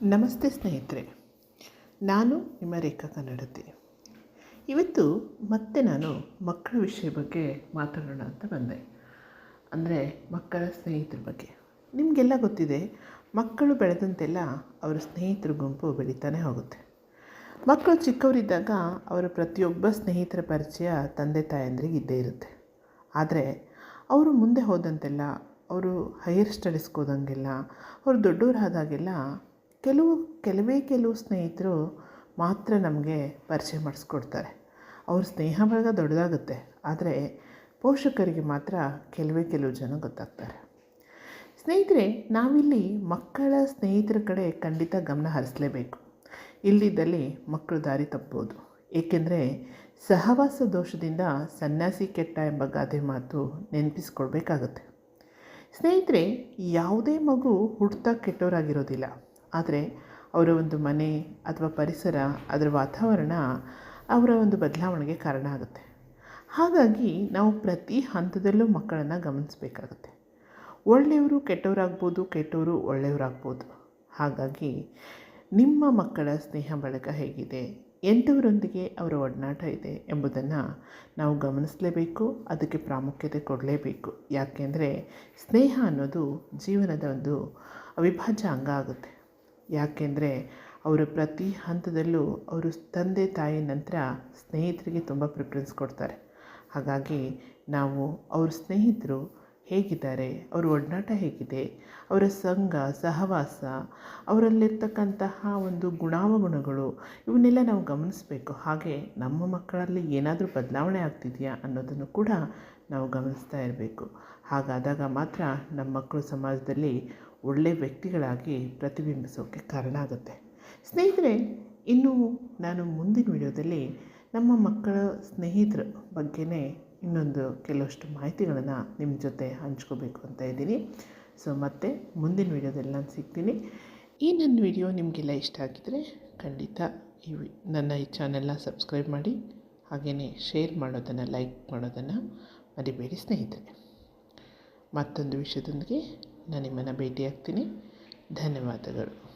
ನಮಸ್ತೆ ಸ್ನೇಹಿತರೆ, ನಾನು ನಿಮ್ಮ ರೇಖಾ ಕನ್ನಡತಿ. ಇವತ್ತು ಮತ್ತೆ ನಾನು ಮಕ್ಕಳ ವಿಷಯ ಬಗ್ಗೆ ಮಾತಾಡೋಣ ಅಂತ ಬಂದೆ. ಅಂದರೆ ಮಕ್ಕಳ ಸ್ನೇಹಿತರ ಬಗ್ಗೆ. ನಿಮಗೆಲ್ಲ ಗೊತ್ತಿದೆ, ಮಕ್ಕಳು ಬೆಳೆದಂತೆಲ್ಲ ಅವರ ಸ್ನೇಹಿತರ ಗುಂಪು ಬೆಳೀತಾನೆ ಹೋಗುತ್ತೆ. ಮಕ್ಕಳು ಚಿಕ್ಕವರಿದ್ದಾಗ ಅವರ ಪ್ರತಿಯೊಬ್ಬ ಸ್ನೇಹಿತರ ಪರಿಚಯ ತಂದೆ ತಾಯಂದ್ರಿಗೆ ಇದ್ದೇ ಇರುತ್ತೆ. ಆದರೆ ಅವರು ಮುಂದೆ ಹೋದಂತೆಲ್ಲ, ಅವರು ಹೈಯರ್ ಸ್ಟಡೀಸ್ಗೆ ಹೋದಂಗೆಲ್ಲ, ಅವರು ದೊಡ್ಡವರಾದಾಗೆಲ್ಲ ಕೆಲವು, ಕೆಲವೇ ಕೆಲವು ಸ್ನೇಹಿತರು ಮಾತ್ರ ನಮಗೆ ಪರಿಚಯ ಮಾಡಿಸ್ಕೊಡ್ತಾರೆ. ಅವ್ರ ಸ್ನೇಹ ಬಳಗ ದೊಡ್ಡದಾಗುತ್ತೆ. ಆದರೆ ಪೋಷಕರಿಗೆ ಮಾತ್ರ ಕೆಲವೇ ಕೆಲವು ಜನ ಗೊತ್ತಾಗ್ತಾರೆ. ಸ್ನೇಹಿತರೆ, ನಾವಿಲ್ಲಿ ಮಕ್ಕಳ ಸ್ನೇಹಿತರ ಕಡೆ ಖಂಡಿತ ಗಮನ ಹರಿಸಲೇಬೇಕು. ಇಲ್ಲಿದ್ದಲ್ಲಿ ಮಕ್ಕಳು ದಾರಿ ತಪ್ಪೋದು. ಏಕೆಂದರೆ ಸಹವಾಸ ದೋಷದಿಂದ ಸನ್ಯಾಸಿ ಕೆಟ್ಟ ಎಂಬ ಗಾದೆ ಮಾತು ನೆನಪಿಸ್ಕೊಳ್ಬೇಕಾಗತ್ತೆ. ಸ್ನೇಹಿತರೆ, ಯಾವುದೇ ಮಗು ಹುಡ್ತಾ ಕೆಟ್ಟವರಾಗಿರೋದಿಲ್ಲ ಆದರೆ ಅವರ ಒಂದು ಮನೆ ಅಥವಾ ಪರಿಸರ, ಅದರ ವಾತಾವರಣ ಅವರ ಒಂದು ಬದಲಾವಣೆಗೆ ಕಾರಣ ಆಗುತ್ತೆ. ಹಾಗಾಗಿ ನಾವು ಪ್ರತಿ ಹಂತದಲ್ಲೂ ಮಕ್ಕಳನ್ನು ಗಮನಿಸಬೇಕಾಗುತ್ತೆ. ಒಳ್ಳೆಯವರು ಕೆಟ್ಟವರಾಗ್ಬೋದು, ಕೆಟ್ಟವರು ಒಳ್ಳೆಯವರಾಗ್ಬೋದು. ಹಾಗಾಗಿ ನಿಮ್ಮ ಮಕ್ಕಳ ಸ್ನೇಹ ಬಳಕ ಹೇಗಿದೆ, ಎಂಥವರೊಂದಿಗೆ ಅವರ ಒಡನಾಟ ಇದೆ ಎಂಬುದನ್ನು ನಾವು ಗಮನಿಸಲೇಬೇಕು, ಅದಕ್ಕೆ ಪ್ರಾಮುಖ್ಯತೆ ಕೊಡಲೇಬೇಕು. ಯಾಕೆಂದರೆ ಸ್ನೇಹ ಅನ್ನೋದು ಜೀವನದ ಒಂದು ಅವಿಭಾಜ್ಯ ಅಂಗ ಆಗುತ್ತೆ. ಯಾಕೆಂದರೆ ಅವರ ಪ್ರತಿ ಹಂತದಲ್ಲೂ ಅವರು ತಂದೆ ತಾಯಿ ನಂತರ ಸ್ನೇಹಿತರಿಗೆ ತುಂಬ ಪ್ರಿಫರೆನ್ಸ್ ಕೊಡ್ತಾರೆ. ಹಾಗಾಗಿ ನಾವು ಅವ್ರ ಸ್ನೇಹಿತರು ಹೇಗಿದ್ದಾರೆ? ಅವರ ಒಡನಾಟ ಹೇಗಿದೆ? ಅವರ ಸಂಘ, ಸಹವಾಸ, ಅವರಲ್ಲಿರ್ತಕ್ಕಂತಹ ಒಂದು ಗುಣಾವಗುಣಗಳು, ಇವನ್ನೆಲ್ಲ ನಾವು ಗಮನಿಸಬೇಕು. ಹಾಗೆ ನಮ್ಮ ಮಕ್ಕಳಲ್ಲಿ ಏನಾದರೂ ಬದಲಾವಣೆ ಆಗ್ತಿದೆಯಾ ಅನ್ನೋದನ್ನು ಕೂಡ ನಾವು ಗಮನಿಸ್ತಾ ಇರಬೇಕು. ಹಾಗಾದಾಗ ಮಾತ್ರ ನಮ್ಮ ಮಕ್ಕಳು ಸಮಾಜದಲ್ಲಿ ಒಳ್ಳೆಯ ವ್ಯಕ್ತಿಗಳಾಗಿ ಪ್ರತಿಬಿಂಬಿಸೋಕ್ಕೆ ಕಾರಣ ಆಗುತ್ತೆ. ಸ್ನೇಹಿತರೆ, ಇನ್ನು ನಾನು ಮುಂದಿನ ವಿಡಿಯೋದಲ್ಲಿ ನಮ್ಮ ಮಕ್ಕಳ ಸ್ನೇಹಿತರ ಬಗ್ಗೆನೇ ಇನ್ನೊಂದು ಕೆಲವಷ್ಟು ಮಾಹಿತಿಗಳನ್ನು ನಿಮ್ಮ ಜೊತೆ ಹಂಚ್ಕೋಬೇಕು ಅಂತ ಇದ್ದೀನಿ. ಸೊ ಮತ್ತೆ ಮುಂದಿನ ವೀಡಿಯೋದಲ್ಲಿ ನಾನು ಸಿಗ್ತೀನಿ. ಈ ನನ್ನ ವಿಡಿಯೋ ನಿಮಗೆಲ್ಲ ಇಷ್ಟ ಆಗಿದರೆ ಖಂಡಿತ ಈ ನನ್ನ ಈ ಚಾನೆಲ್ನ ಸಬ್ಸ್ಕ್ರೈಬ್ ಮಾಡಿ ಹಾಗೆಯೇ ಶೇರ್ ಮಾಡೋದನ್ನು, ಲೈಕ್ ಮಾಡೋದನ್ನು ಮರಿಬೇಡಿ ಸ್ನೇಹಿತರೆ. ಮತ್ತೊಂದು ವಿಷಯದೊಂದಿಗೆ ನಾನು ನಿಮ್ಮನ್ನು ಭೇಟಿಯಾಗ್ತೀನಿ. ಧನ್ಯವಾದಗಳು.